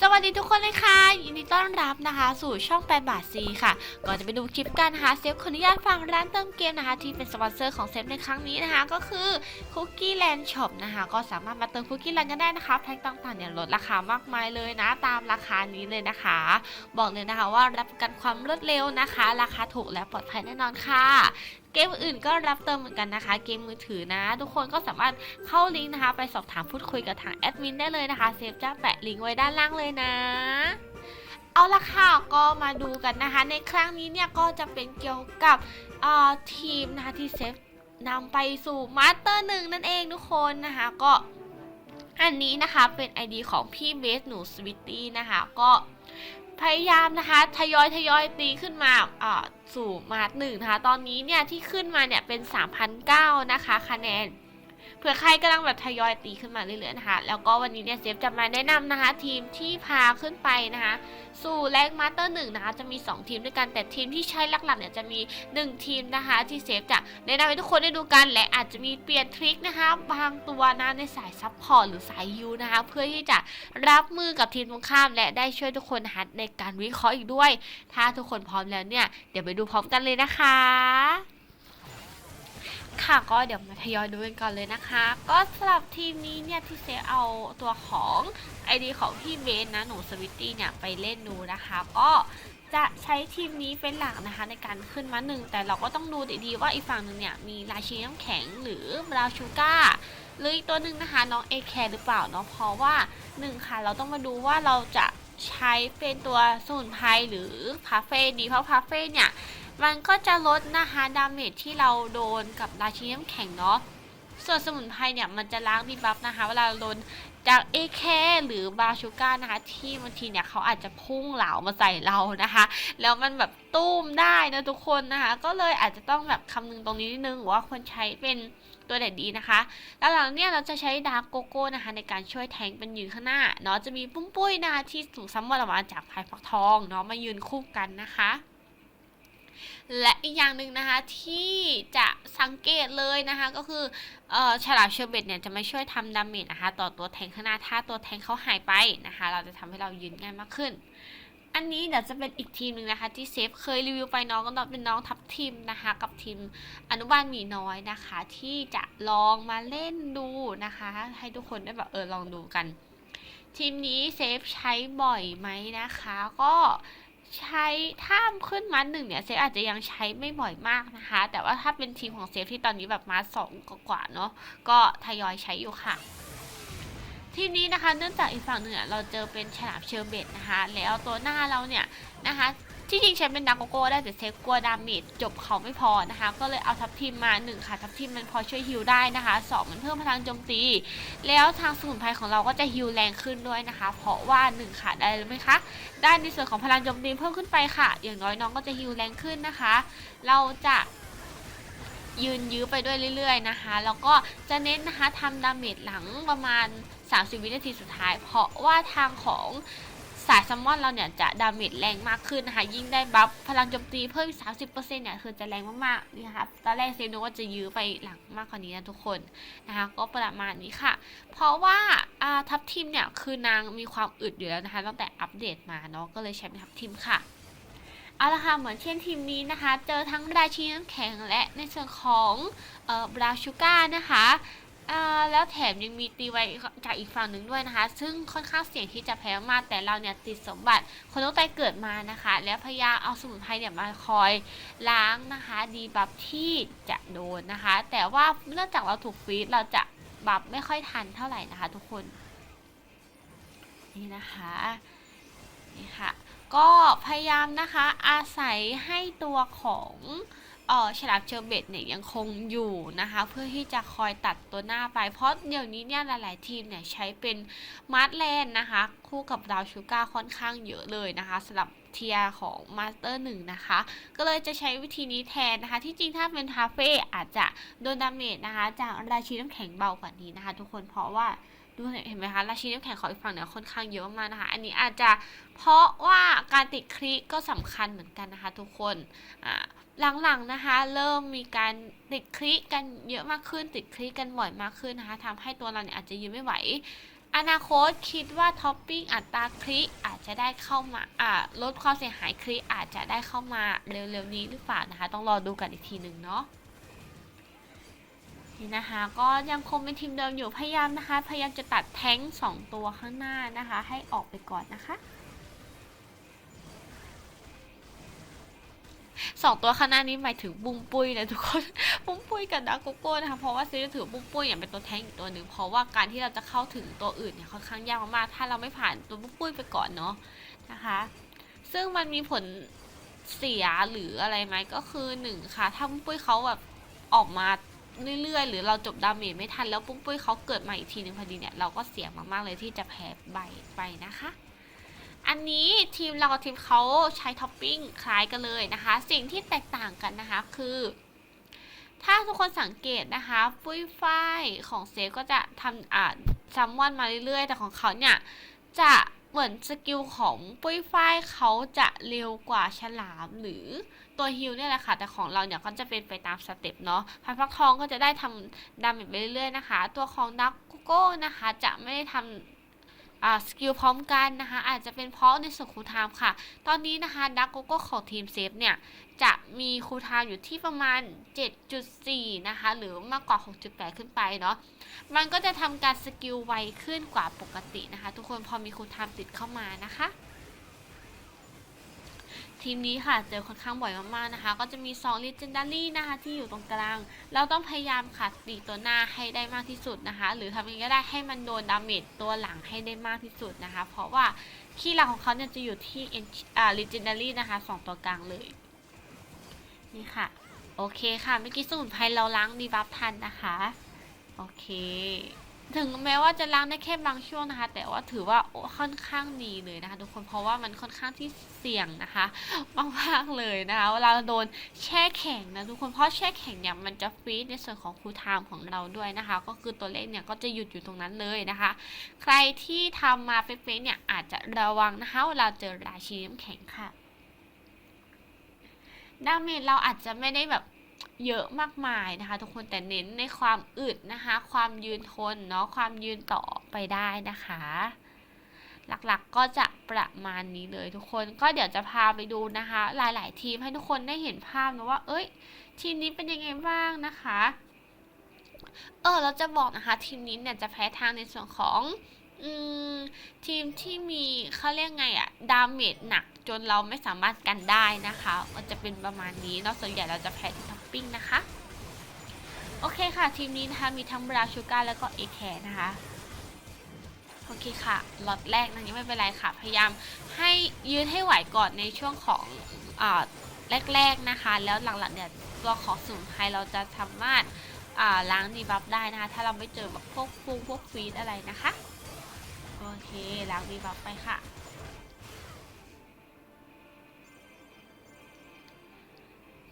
สวัสดีทุกคนเลยค่ะ ต้อนรับนะคะ สู่ช่อง8บาทซีค่ะ ก่อนจะไปดูคลิปกันนะคะเซฟขออนุญาตฟังร้านเติมเกมนะคะ ที่เป็นสปอนเซอร์ของเซฟในครั้งนี้นะคะ ก็คือ Cookie Land Shop นะคะ ก็สามารถมาเติม Cookie Land กันได้นะคะแพ็คต่างๆเนี่ยลดราคามากมายเลยนะ ตามราคานี้เลยนะคะ บอกเลยนะคะว่ารับประกันความรวดเร็วนะคะ ราคาถูกและปลอดภัยแน่นอนค่ะเกมอื่นก็รับเติมเหมือนกันนะคะ เกมมือถือนะ ทุกคนก็สามารถเข้าลิงก์นะคะ ไปสอบถามพูดคุยกับทางแอดมินได้เลยนะคะ เซฟจะแปะลิงก์ไว้ด้านล่างเลยนะ เอาละค่ะก็มาดูกันนะคะ ในครั้งนี้เนี่ยก็จะเป็นเกี่ยวกับทีมนะคะที่เซฟนำไปสู่มาสเตอร์หนึ่งนั่นเองทุกคนนะคะก็อันนี้นะคะเป็น ID ของพี่เบสหนูสวิตตี้นะคะก็พยายามนะคะทยอยทยอยตีขึ้นมาเอ่อสู่มาสหนึ่งนะคะ ตอนนี้เนี่ยที่ขึ้นมาเนี่ยเป็น 3,009นะคะ คะแนน เผื่อใครกำลังแบบทยอยตีขึ้นมาเรื่อยๆนะคะแล้วก็วันนี้เนี่ยเซฟจะมาแนะนำนะคะ ทีมที่พาขึ้นไปนะคะสู่แรงมาสเตอร์หนึ่งนะคะจะมี 2 ทีมด้วยกันแต่ทีมที่ใช้หลักๆเนี่ยจะมี 1 ทีมนะคะที่เซฟจะแนะนำให้ทุกคนได้ดูกันและอาจจะมีเปลี่ยนทริคนะคะบางตัวนะในสายซับพอร์ตหรือสายยูนะคะเพื่อที่จะรับมือกับทีมตรงข้าม และได้ช่วยทุกคนนะคะในการวิเคราะห์อีกด้วย ถ้าทุกคนพร้อมแล้วเนี่ยเดี๋ยวไปดูพร้อมกันเลยนะคะ ค่ะก็เดี๋ยวมาทยอยดูกันก่อนเลยนะคะ ก็สำหรับทีมนี้เนี่ยที่เซฟเอาตัวของ ID ของพี่เบนนะหนูสวิตตี้เนี่ยไปเล่นดูนะคะ ก็จะใช้ทีมนี้เป็นหลักนะคะในการขึ้นมาหนึ่งแต่เราก็ต้องดูดีๆว่าอีกฝั่งหนึ่งเนี่ยมีราชินีน้ำแข็งหรือบราชูก้าหรืออีกตัวหนึ่งนะคะน้องเอแคร์หรือเปล่าเนาะเพราะว่าหนึ่งค่ะเราต้องมาดูว่าเราจะใช้เป็นตัวสมุนไพรหรือพาเฟ่ดีเพราะพาเฟ่เนี่ย มันก็จะลดนะคะดาเมจที่เราโดนกับราชินีน้ำแข็งเนาะส่วนสมุนไพรเนี่ยมันจะล้างดีบัฟนะคะเวลาโดนจากเอแคหรือบาชูก้านะคะ ที่บางทีเนี่ยเขาอาจจะพุ่งเหลามาใส่เรานะคะ แล้วมันแบบตุ้มได้นะทุกคนนะคะ ก็เลยอาจจะต้องแบบคำนึงตรงนี้นิดนึงว่าควรใช้เป็นตัวเด็ดดีนะคะ แล้วหลังเนี่ยเราจะใช้ดาร์กโกโก้นะคะ ในการช่วยแทงเป็นยืนข้างหน้าเนาะจะมีปุ้มปุ้ยนะคะที่ถูกซัมมอนออกมาจากพายฟักทองเนาะมายืนคู่กันนะคะ และอีกอย่างหนึ่งนะคะที่จะสังเกตเลยนะคะก็คือออฉลามเชอร์เบตเนี่ยจะไม่ช่วยทำดาเมจนะคะต่อตัวแทงข้างหน้าถ้าตัวแทงเขาหายไปนะคะ เราจะทำให้เรายืนง่ายมากขึ้น อันนี้เดี๋ยวจะเป็นอีกทีมหนึ่งนะคะ ที่เซฟเคยรีวิวไปน้องก็เป็นน้องทัพทีมนะคะ กับทีมอนุบาลหมีน้อยนะคะ ที่จะลองมาเล่นดูนะคะ ให้ทุกคนได้แบบเออลองดูกัน ทีมนี้เซฟใช้บ่อยไหมนะคะ ก็ ใช้ถ้าขึ้นมาหนึ่งเนี่ยเซฟอาจจะยังใช้ไม่บ่อยมากนะคะ แต่ว่าถ้าเป็นทีมของเซฟที่ตอนนี้แบบมาสองกว่าเนาะก็ทยอยใช้อยู่ค่ะ ทีมนี้นะคะเนื่องจากอีกฝั่งหนึ่งเราเจอเป็นฉลามเชอร์เบตนะคะ แล้วตัวหน้าเราเนี่ยนะคะ ที่จริงใช้เป็นดักโกโก้ได้แต่เซฟกลัวดาเมจจบเขาไม่พอนะคะ ก็เลยเอาทัพทีมมาหนึ่งค่ะทัพทีมมันพอช่วยฮิลได้นะคะสองมันเพิ่มพลังโจมตี แล้วทางสมุนไพรของเราก็จะฮิลแรงขึ้นด้วยนะคะ เพราะว่าหนึ่งค่ะได้เลยไหมคะได้ในส่วนของพลังโจมตีเพิ่มขึ้นไปค่ะ อย่างน้อยน้องก็จะฮิลแรงขึ้นนะคะ เราจะยืนยื้อไปด้วยเรื่อยๆนะคะ แล้วก็จะเน้นนะคะทำดาเมจหลังประมาณ 30 วินาทีสุดท้าย เพราะว่าทางของ สายซัมมอนเราเนี่ยจะดาเมจแรงมากขึ้นนะคะ ยิ่งได้บัฟพลังโจมตีเพิ่มอีก30%เนี่ยคือจะแรงมากๆนี่ค่ะตอนแรกเซฟนึกว่าจะยื้อไปหลังมากกว่านี้นะทุกคนนะคะ ก็ประมาณนี้ค่ะ เพราะว่าอ่าทัพทีมเนี่ยคือนางมีความอึดอยู่แล้วนะคะ ตั้งแต่อัปเดตมาเนาะก็เลยใช้เป็นทัพทีมค่ะเอาละค่ะเหมือนเช่นทีมนี้นะคะ เจอทั้งราชินีน้ำแข็งและในส่วนของเอ่อบราชูก้านะคะ อ่าแล้วแถมยังมีตีไว้จากอีกฝั่งหนึ่งด้วยนะคะ ซึ่งค่อนข้างเสี่ยงที่จะแพ้มากแต่เราเนี่ยติดสมบัติคนต้องใจเกิดมานะคะ แล้วพยายามเอาสมุนไพรเนี่ยมาคอยล้างนะคะ ดีบัฟที่จะโดนนะคะ แต่ว่าเนื่องจากเราถูกฟีดเราจะบัฟไม่ค่อยทันเท่าไหร่นะคะ ทุกคน นี่นะคะนี่ค่ะก็พยายามนะคะอาศัยให้ตัวของ ออฉลามเชอร์เบตเนี่ยยังคงอยู่นะคะ เพื่อที่จะคอยตัดตัวหน้าไป เพราะเดี๋ยวนี้เนี่ยหลาย ๆ ทีมเนี่ยใช้เป็นมาร์ทแลนด์นะคะ คู่กับดาวชูก้าค่อนข้างเยอะเลยนะคะสำหรับเทียของมาสเตอร์หนึ่งนะคะ ก็เลยจะใช้วิธีนี้แทนนะคะ ที่จริงถ้าเป็นทาเฟ่อาจจะโดนดาเมจนะคะ จากราชีน้ำแข็งเบากว่านี้นะคะ ทุกคนเพราะว่าดูเห็นไหมคะราชีน้ำแข็งของอีกฝั่งเนี่ยค่อนข้างเยอะมากนะคะ อันนี้อาจจะเพราะว่าการติดคลิก็สำคัญเหมือนกันนะคะ ทุกคนอ่า หลังๆนะคะ เริ่มมีการติดคลิกันเยอะมากขึ้น ติดคลิกันบ่อยมากขึ้นนะคะทำให้ตัวเราเนี่ยอาจจะยืนไม่ไหว อนาคตคิดว่าท็อปปิ้งอัตราคลิอาจจะได้เข้ามาอ่าลดความเสียหายคลิอาจจะได้เข้ามาเร็วๆนี้หรือเปล่านะคะ ต้องรอดูกันอีกทีหนึ่งเนาะนี่นะคะก็ยังคงเป็นทีมเดิมอยู่พยายามนะคะ พยายามจะตัดแท้งสองตัวข้างหน้านะคะ ให้ออกไปก่อนนะคะ สองตัวข้างหน้านี้หมายถึงบุ้มปุ้ยนะทุกคนบุ้มปุ้ยกับดาโกโก้นะคะเพราะว่าซีจะถือบุ้มปุ้ยอย่างเป็นตัวแท้งอีกตัวหนึ่งเพราะว่าการที่เราจะเข้าถึงตัวอื่นเนี่ยค่อนข้างยากมากๆถ้าเราไม่ผ่านตัวบุ้มปุ้ยไปก่อนเนาะนะคะ ซึ่งมันมีผลเสียหรืออะไรไหมก็คือหนึ่งค่ะ ถ้าบุ้มปุ้ยเขาแบบออกมาเรื่อยๆ หรือเราจบดาเมจไม่ทันแล้วปุ้มปุ้ยเขาเกิดมาอีกทีหนึ่งพอดีเนี่ยเราก็เสี่ยงมากๆเลยที่จะแพ้ใบไปนะคะ อันนี้ทีมเรากับทีมเขาใช้ท็อปปิ้งคล้ายกันเลยนะคะ สิ่งที่แตกต่างกันนะคะคือ ถ้าทุกคนสังเกตนะคะฟุ้ยฝ้ายของเซฟก็จะทำอ่าซัมมอนมาเรื่อยๆ แต่ของเขาเนี่ยจะเหมือนสกิลของปุ้ยฝ้ายเขาจะเร็วกว่าฉลามหรือตัวฮิลเนี่ยแหละค่ะแต่ของเราเนี่ยก็จะเป็นไปตามสเต็ปเนาะพันฟักทองก็จะได้ทำดาเมจไปเรื่อยๆนะคะ ตัวของดักโก้นะคะจะไม่ได้ทำอ่า สกิลพร้อมกันนะคะ อาจจะเป็นเพราะในส่วนคูลไทม์ค่ะ ตอนนี้นะคะดักโกโก้ของทีมเซฟเนี่ย จะมีคูลไทม์อยู่ที่ประมาณ 7.4 นะคะ หรือมากกว่า 6.8 ขึ้นไปเนาะมันก็จะทำการสกิลไวขึ้นกว่าปกตินะคะ ทุกคนพอมีคูลไทม์ติดเข้ามานะคะ ทีมนี้ค่ะเจอค่อนข้างบ่อยมากๆนะคะ ก็จะมี2 Legendary นะคะที่อยู่ตรงกลาง เราต้องพยายามขัดปีตัวหน้าให้ได้มากที่สุดนะคะ หรือทำยังไงก็ได้ให้มันโดนดาเมจตัวหลังให้ได้มากที่สุดนะคะ เพราะว่าคีย์หลักของเขาเนี่ยจะอยู่ที่อ่า Legendary นะคะสองตัวกลางเลย นี่ค่ะ โอเคค่ะเมื่อกี้สมุนไพรเราล้างดีบัฟทันนะคะ โอเค ถึงแม้ว่าจะล้างได้แค่บางช่วงนะคะ แต่ว่าถือว่าค่อนข้างดีเลยนะคะ ทุกคนเพราะว่ามันค่อนข้างที่เสี่ยงนะคะมากๆเลยนะคะเวลาโดนแช่แข็งนะทุกคนเพราะแช่แข็งเนี่ยมันจะฟรีดในส่วนของคูลไทม์ของเราด้วยนะคะ ก็คือตัวเลขเนี่ยก็จะหยุดอยู่ตรงนั้นเลยนะคะ ใครที่ทำมาเฟซๆเนี่ยอาจจะระวังนะคะเวลาเจอราชีน้ำแข็งค่ะดาเมจเราอาจจะไม่ได้แบบ เยอะมากมายนะคะทุกคนแต่เน้นในความอึดนะคะ ความยืนทนเนาะความยืนต่อไปได้นะคะ หลักๆก็จะประมาณนี้เลยทุกคนก็เดี๋ยวจะพาไปดูนะคะ หลายๆ ทีมให้ทุกคนได้เห็นภาพนะว่า เอ้ย ทีมนี้เป็นยังไงบ้างนะคะ เออเราจะบอกนะคะทีมนี้เนี่ยจะแพ้ทางในส่วนของอทีมที่มีเขาเรียกไงอะดาเมจหนักจนเราไม่สามารถกันได้นะคะ มันจะเป็นประมาณนี้เนาะส่วนใหญ่เราจะแพ้ท ปิ้งนะคะ โอเคค่ะ ทีมนี้นะคะ มีทั้งบราชูการแล้วก็เอแคร์นะคะ โอเคค่ะล็อตแรกนะยังไม่เป็นไรค่ะ พยายามให้ยืนให้ไหวก่อนในช่วงของอแรกๆนะคะ แล้วหลังๆเนี่ยตัวของสมุนไพรเราจะสามารถล้างดีบัฟได้นะคะ ถ้าเราไม่เจอแบบพวกฟูพวกฟีดอะไรนะคะ โอเคล้างดีบัฟไปค่ะ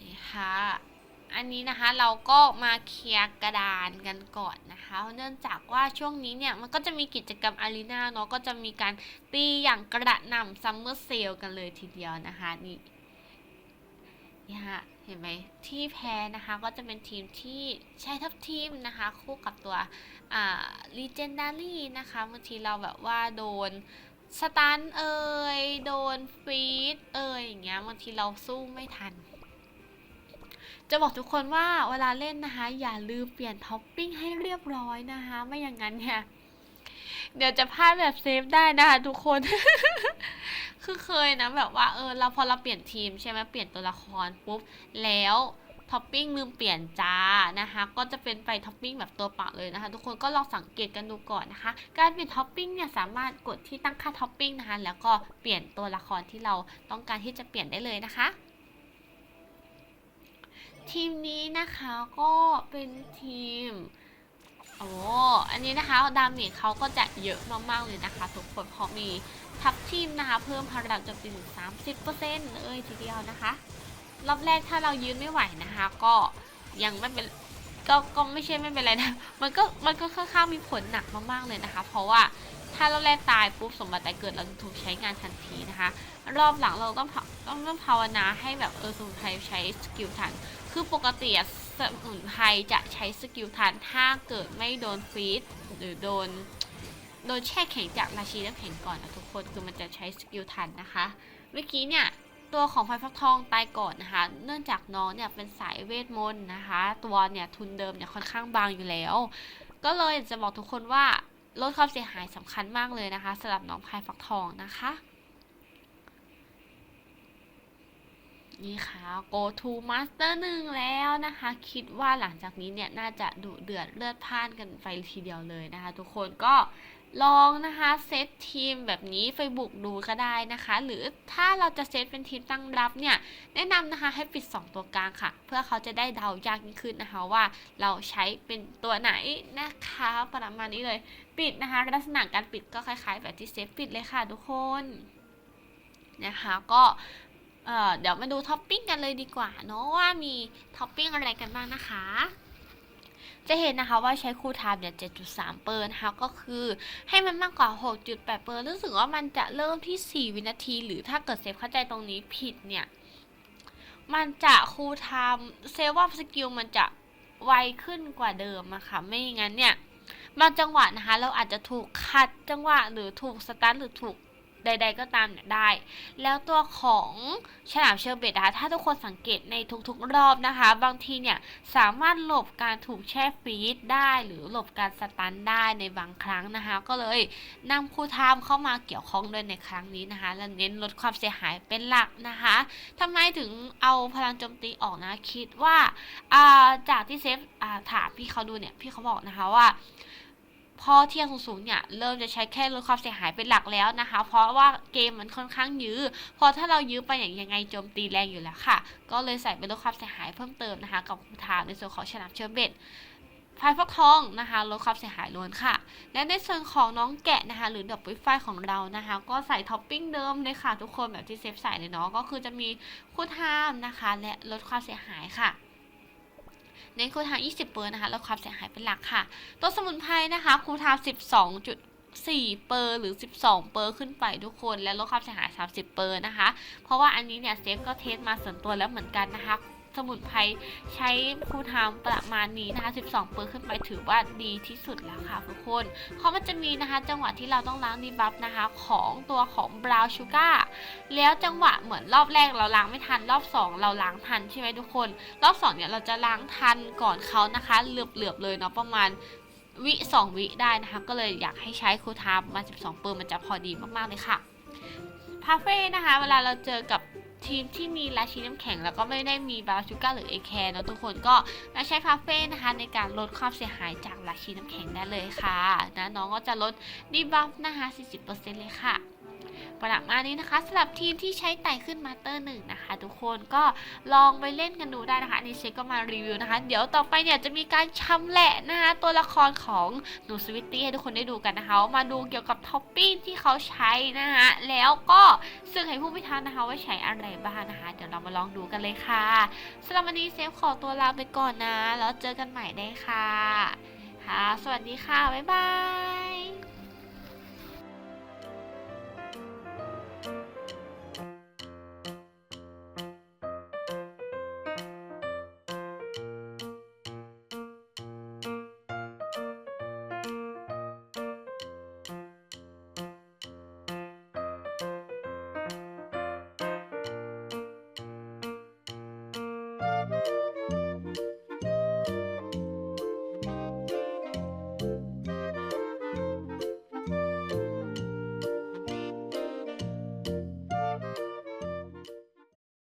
นี่ค่ะ อันนี้นะคะเราก็มาเคลียร์กระดานกันก่อนนะคะ เนื่องจากว่าช่วงนี้เนี่ยมันก็จะมีกิจกรรมอารีนาเนาะก็จะมีการตีอย่างกระหน่ำซัมเมอร์เซลกันเลยทีเดียวนะคะนี่นี่ฮะเห็นไหมที่แพ้นะคะก็จะเป็นทีมที่ใช้ทัพทีมนะคะ คู่กับตัวอ่า legendary นะคะบางทีเราแบบว่าโดนสตันเอ่ยโดนฟีดเอ่ยอย่างเงี้ยบางทีเราสู้ไม่ทัน จะบอกทุกคนว่าเวลาเล่นนะคะ อย่าลืมเปลี่ยนท็อปปิ้งให้เรียบร้อยนะคะ ไม่อย่างนั้นเนี่ยเดี๋ยวจะพลาดแบบเซฟได้นะคะทุกคน คือเคยนะแบบว่าเออเราพอเราเปลี่ยนทีมใช่ไหมเปลี่ยนตัวละครปุ๊บแล้วท็อปปิ้งลืมเปลี่ยนจ้านะคะ ก็จะเป็นไปท็อปปิ้งแบบตัวเปล่าเลยนะคะ ทุกคนก็ลองสังเกตกันดูก่อนนะคะ การเปลี่ยนท็อปปิ้งเนี่ยสามารถกดที่ตั้งค่าท็อปปิ้งนะคะแล้วก็เปลี่ยนตัวละครที่เราต้องการที่จะเปลี่ยนได้เลยนะคะ ทีมนี้นะคะก็เป็นทีมโอ้อันนี้นะคะดาเมจเขาก็จะเยอะมากๆเลยนะคะ ทุกคนเพราะมีทับทีมนะคะ เพิ่มพลังจมตีถึง30%เลยทีเดียวนะคะรอบแรกถ้าเรายืนไม่ไหวนะคะ ก็ยังไม่เป็นก็ก็ไม่ใช่ไม่เป็นไรนะมันก็มันก็ค่อนข้างมีผลหนักมากๆเลยนะคะ เพราะว่าถ้ารอบแรกตายปุ๊บสมบัติตายเกิดเราจะถูกใช้งานทันทีนะคะ รอบหลังเราต้องต้องต้องภาวนาให้แบบเออสมุนไพรใช้สกิลทัน คือปกติอะสมุนไพรจะใช้สกิลทันถ้าเกิดไม่โดนฟีดหรือโดนโดนแช่แข็งจากราชีน้ำแข็งก่อนนะทุกคนคือมันจะใช้สกิลทันนะคะ เมื่อกี้เนี่ยตัวของไฟฟักทองตายก่อนนะคะ เนื่องจากน้องเนี่ยเป็นสายเวทมนต์นะคะ ตัวเนี่ยทุนเดิมเนี่ยค่อนข้างบางอยู่แล้ว ก็เลยจะบอกทุกคนว่าลดความเสียหายสำคัญมากเลยนะคะสำหรับน้องพายฟักทองนะคะ นี่ค่ะ go to master หนึ่งแล้วนะคะ คิดว่าหลังจากนี้เนี่ย น่าจะดุเดือดเลือดพ่านกันไปทีเดียวเลยนะคะ ทุกคนก็ลองนะคะเซตทีมแบบนี้ไปบุกดูก็ได้นะคะ หรือถ้าเราจะเซตเป็นทีมตั้งรับเนี่ยแนะนำนะคะให้ปิด 2 ตัวกลางค่ะ เพื่อเขาจะได้เดายากยิ่งขึ้นนะคะว่าเราใช้เป็นตัวไหนนะคะประมาณนี้เลยปิดนะคะลักษณะการปิดก็คล้ายๆ แบบที่เซฟปิดเลยค่ะทุกคนนะคะก็ เอ่อเดี๋ยวมาดูท็อปปิ้งกันเลยดีกว่าเนาะว่ามีท็อปปิ้งอะไรกันบ้างนะคะ จะเห็นนะคะว่าใช้คูลไทม์เนี่ย 7.3 เปอร์นะคะก็คือให้มันมากกว่า 6.8 เปอร์รู้สึกว่ามันจะเริ่มที่ 4 วินาที หรือถ้าเกิดเซฟเข้าใจตรงนี้ผิดเนี่ย มันจะคูลไทม์เซฟว่าสกิลมันจะไวขึ้นกว่าเดิมอะค่ะ ไม่งั้นเนี่ยบางจังหวะนะคะ เราอาจจะถูกขัดจังหวะหรือถูกสตาร์ทหรือถูก ใด ๆ ก็ตามเนี่ยได้ แล้วตัวของฉลามเชอร์เบตนะคะถ้าทุกคนสังเกตในทุกๆรอบนะคะ บางทีเนี่ยสามารถหลบการถูกแช่ฟรีดได้หรือหลบการสตันได้ในบางครั้งนะคะ ก็เลยนำคูลไทม์เข้ามาเกี่ยวข้องด้วยในครั้งนี้นะคะ และเน้นลดความเสียหายเป็นหลักนะคะทำไมถึงเอาพลังโจมตีออกนะคิดว่าาจากที่เซฟถามพี่เขาดูเนี่ยพี่เขาบอกนะคะว่า พอเทียร์สูงๆเนี่ยเริ่มจะใช้แค่ลดความเสียหายเป็นหลักแล้วนะคะ เพราะว่าเกมมันค่อนข้างยื้อ พอถ้าเรายื้อไปอย่างยังไงโจมตีแรงอยู่แล้วค่ะ ก็เลยใส่เป็นลดความเสียหายเพิ่มเติมนะคะ กับคูทามในส่วนของฉลามเชอร์เบตไฟฟักทองนะคะลดความเสียหายล้วนค่ะ และในส่วนของน้องแกะนะคะ หรือดับเบิลไฟของเรานะคะ ก็ใส่ท็อปปิ้งเดิมเลยค่ะทุกคนแบบที่เซฟใส่เลยเนาะก็คือจะมีคูทามนะคะ และลดความเสียหายค่ะ เน้นคูทาม20เปอร์นะคะลดความเสียหายเป็นหลักค่ะ ตัวสมุนไพรนะคะคูทาม12.4เปอร์หรือ 12 เปอร์ขึ้นไปทุกคน และลดความเสียหาย 30 เปอร์นะคะ เพราะว่าอันนี้เนี่ยเซฟก็เทสมาส่วนตัวแล้วเหมือนกันนะคะ สมุนไพรใช้คูทามประมาณนี้นะคะ 12 เปอร์ขึ้นไปถือว่าดีที่สุดแล้วค่ะทุกคนเพราะมันจะมีนะคะ จังหวะที่เราต้องล้างดีบัฟนะคะ ของตัวของบราวชูการ์แล้วจังหวะเหมือนรอบแรกเราล้างไม่ทันรอบ 2 เราล้างทันใช่ไหมทุกคน รอบ2เนี่ยเราจะล้างทันก่อนเขานะคะเหลือบๆเลยเนาะประมาณวิ 2 วิได้นะคะ ก็เลยอยากให้ใช้คูลไทม์มา 12 เปอร์มันจะพอดีมากๆเลยค่ะพาเฟ่นะคะ เวลาเราเจอกับ ทีมที่มีราชินีน้ำแข็งแล้วก็ไม่ได้มีบาราชูก้าหรือเอแคร์เนาะทุกคนก็มาใช้พาเฟ่นะคะในการลดความเสียหายจากราชินีน้ำแข็งได้เลยค่ะนะน้องก็จะลดดีบัฟนะคะ40%เลยค่ะ ประมาณนี้นะคะสำหรับทีมที่ใช้ไต่ขึ้นมาสเตอร์หนึ่งนะคะทุกคนก็ลองไปเล่นกันดูได้นะคะนนี้เชก็มารีวิวนะคะ เดี๋ยวต่อไปเนี่ยจะมีการชำแหละนะคะตัวละครของหนูสวิตตี้ให้ทุกคนได้ดูกันนะคะมาดูเกี่ยวกับท็อปปิ้งที่เขาใช้นะคะแล้วก็ซึ่งให้ผู้พิทักษ์นะคะว่าใช้อะไรบ้างนะคะ เดี๋ยวเรามาลองดูกันเลยค่ะสำหรับวันนี้เซฟขอตัวลาไปก่อนนะ แล้วเจอกันใหม่ได้ค่ะ ค่ะ สวัสดีค่ะ บ๊ายบาย